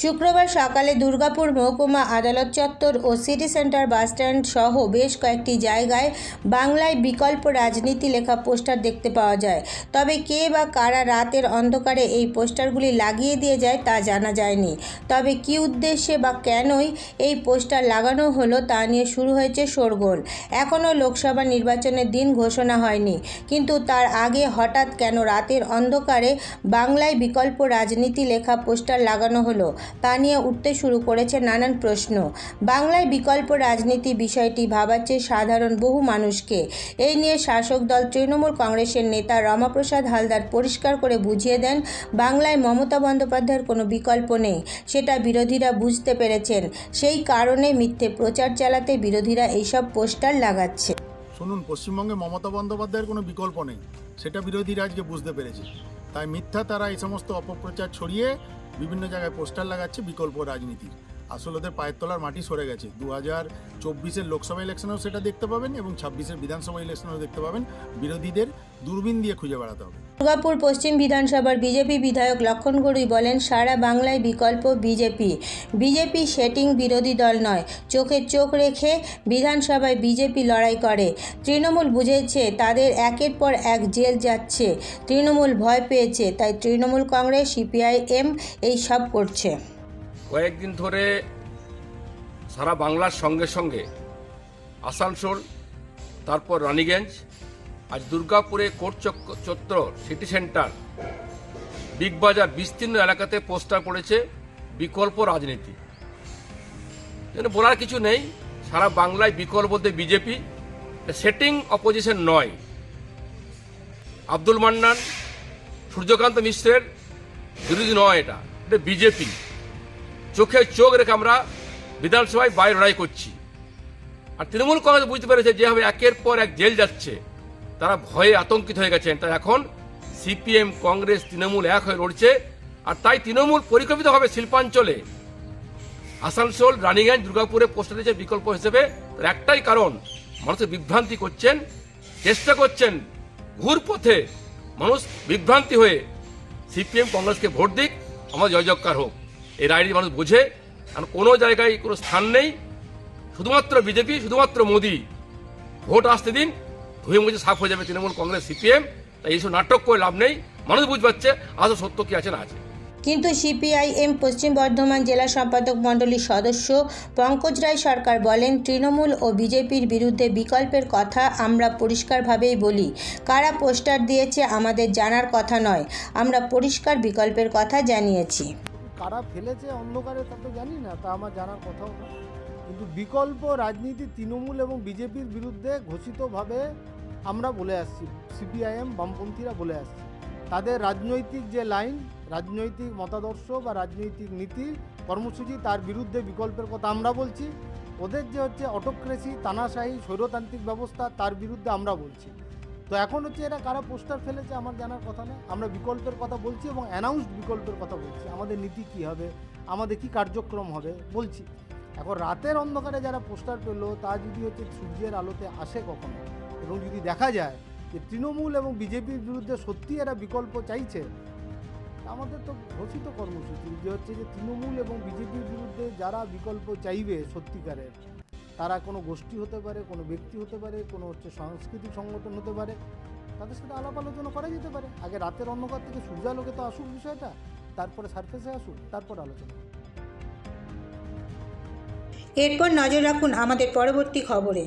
শুক্রবার সকালে দুর্গাপুর মহকুমা আদালত চত্বর ও সিটি সেন্টার বাসস্ট্যান্ড সহ বেশ কয়েকটি জায়গায় বাংলায় বিকল্প রাজনীতি লেখা পোস্টার দেখতে পাওয়া যায়। তবে কে বা কারা রাতের অন্ধকারে এই পোস্টারগুলি লাগিয়ে দিয়ে যায় তা জানা যায়নি। তবে কী উদ্দেশ্যে বা কেনই এই পোস্টার লাগানো হলো তা নিয়ে শুরু হয়েছে শোরগোল। এখনও লোকসভা নির্বাচনের দিন ঘোষণা হয়নি। কিন্তু তার আগে হঠাৎ কেন রাতের অন্ধকারে বাংলায় বিকল্প রাজনীতি লেখা পোস্টার লাগানো হলো? তা নিয়ে উঠতে শুরু করেছে নানান প্রশ্ন। বাংলায় বিকল্প রাজনীতি বিষয়টি ভাবাচ্ছে সাধারণ বহু মানুষকে। এই নিয়ে শাসক দল তৃণমূল কংগ্রেসের নেতা রমাপ্রসাদ হালদার পরিষ্কার করে বুঝিয়ে দেন, বাংলায় মমতা বন্দ্যোপাধ্যায়ের কোনো বিকল্প নেই। সেটা বিরোধীরা বুঝতে পেরেছেন। সেই কারণে মিথ্যে প্রচার চালাতে বিরোধীরা এইসব পোস্টার লাগাচ্ছে। শুনুন, পশ্চিমবঙ্গে মমতা বন্দ্যোপাধ্যায়ের কোনো বিকল্প নেই। সেটা বিরোধীরা আজকে বুঝতে পেরেছে। তাই মিথ্যা তারা এই সমস্ত অপপ্রচার ছড়িয়ে বিভিন্ন জায়গায় পোস্টার লাগাচ্ছে বিকল্প রাজনীতির। আসলে ওদের পায়ের তলার মাটি সরে গেছে। দু হাজার চব্বিশের লোকসভা ইলেকশনেও সেটা দেখতে পাবেন এবং ছাব্বিশের বিধানসভা ইলেকশনেও দেখতে পাবেন। বিরোধীদের দূরবীন দিয়ে খুঁজে বেড়াতে হবে। দুর্গাপুর পশ্চিম বিধানসভার বিজেপি বিধায়ক লক্ষণ গড়ুই বলেন, সারা বাংলায় বিকল্প বিজেপি। বিজেপি সেটিং বিরোধী দল নয়। চোখে চোখ রেখে বিধানসভায় বিজেপি লড়াই করে। তৃণমূল বুঝেছে, তাদের একের পর এক জেল যাচ্ছে। তৃণমূল ভয় পেয়েছে, তাই তৃণমূল কংগ্রেস, সিপিআইএম এই সব করছে। কয়েকদিন ধরে সারা বাংলার সঙ্গে সঙ্গে আসানসোল, তারপর রানীগঞ্জ, আজ দুর্গাপুরে কোর্ট চত্বর সিটি সেন্টার, বিগ বাজার বিস্তীর্ণ এলাকাতে পোস্টার পড়েছে বিকল্প রাজনীতি। বলার কিছু নেই, সারা বাংলায় বিকল্প বলতে বিজেপি সেটিং অপোজিশন নয়। আব্দুল মান্নান, সূর্যকান্ত মিশ্রের বিরোধী নয় এটা এটা বিজেপি। চোখে চোখ রেখে আমরা বিধানসভায় বাইরে লড়াই করছি। আর তৃণমূল কংগ্রেস বুঝতে পেরেছে যেভাবে একের পর এক জেল যাচ্ছে। তারা ভয়ে আতঙ্কিত হয়ে গেছেন। তাই এখন সিপিএম, কংগ্রেস, তৃণমূল এক হয়ে লড়ছে। আর তাই তৃণমূল পরিকল্পিতভাবে শিল্পাঞ্চলে। আসানসোল, রানীগঞ্জ, দুর্গাপুরে পোস্টার দিয়েছে বিকল্প হিসেবে। তার একটাই কারণ মানুষের বিভ্রান্তি করছেন, চেষ্টা করছেন ঘুর পথে মানুষ বিভ্রান্তি হয়ে। সিপিএম, কংগ্রেসকে ভোট দিক, আমার জয় জয়কার হোক। এই রায়টি মানুষ বোঝে। কারণ কোনো জায়গায় কোনো স্থান নেই। শুধুমাত্র বিজেপি, শুধুমাত্র মোদি। ভোট আসতে দিন, ধুয়ে মুছে সাফ হয়ে যাবে তৃণমূল কংগ্রেস, সিপিএম। তাই এইসব নাটক করে লাভ নেই। মানুষ বুঝ পাচ্ছে আসলে সত্য কি আছে না আছে। কিন্তু সিপিআইএম পশ্চিম বর্ধমান জেলা সম্পাদক মণ্ডলীর সদস্য পঙ্কজ রায় সরকার বলেন, তৃণমূল ও বিজেপির বিরুদ্ধে বিকল্পের কথা আমরা পরিষ্কারভাবেই বলি। কারা পোস্টার দিয়েছে আমাদের জানার কথা নয়। আমরা পরিষ্কার বিকল্পের কথা জানিয়েছি। কারা ফেলেছে অন্ধকারে তা তো জানি না, তা আমার জানার কথাও না। কিন্তু বিকল্প রাজনীতি তৃণমূল এবং বিজেপির বিরুদ্ধে ঘোষিতভাবে আমরা বলে আসছি, সিপিআইএম বামপন্থীরা বলে আসছি। তাদের রাজনৈতিক যে লাইন, রাজনৈতিক মতাদর্শ বা রাজনৈতিক নীতি, কর্মসূচি তার বিরুদ্ধে বিকল্পের কথা আমরা বলছি। ওদের যে হচ্ছে অটোক্রেসি তানাশাহী, স্বৈরতান্ত্রিক ব্যবস্থা তার বিরুদ্ধে আমরা বলছি। তো এখন হচ্ছে এরা কারা পোস্টার ফেলেছে আমার জানার কথা নেই। আমরা বিকল্পের কথা বলছি এবং অ্যানাউন্সড বিকল্পের কথা বলছি। আমাদের নীতি কী হবে? আমাদের কি কার্যক্রম হবে? বলছি। এখন রাতের অন্ধকারে যারা পোস্টার পেল, তা যদি হচ্ছে সূর্যের আলোতে আসে কখনো, এবং যদি দেখা যায় যে তৃণমূল এবং বিজেপির বিরুদ্ধে সত্যি এরা বিকল্প চাইছে, আমাদের তো ঘোষিত কর্মসূচি যে হচ্ছে যে তৃণমূল এবং বিজেপির বিরুদ্ধে যারা বিকল্প চাইবে সত্যিকারের তারা কোনো গোষ্ঠী হতে পারে, কোনো ব্যক্তি হতে পারে, কোনো হচ্ছে সাংস্কৃতিক সংগঠন হতে পারে, তাদের সাথে আলাপ আলোচনা করা যেতে পারে। আগে রাতের অন্ধকার থেকে সূর্যালোকে তো আসুক বিষয়টা, তারপরে সারফেসে আসুক, তারপর আলোচনা এরপর নজর রাখুন আমাদের পরবর্তী খবরে।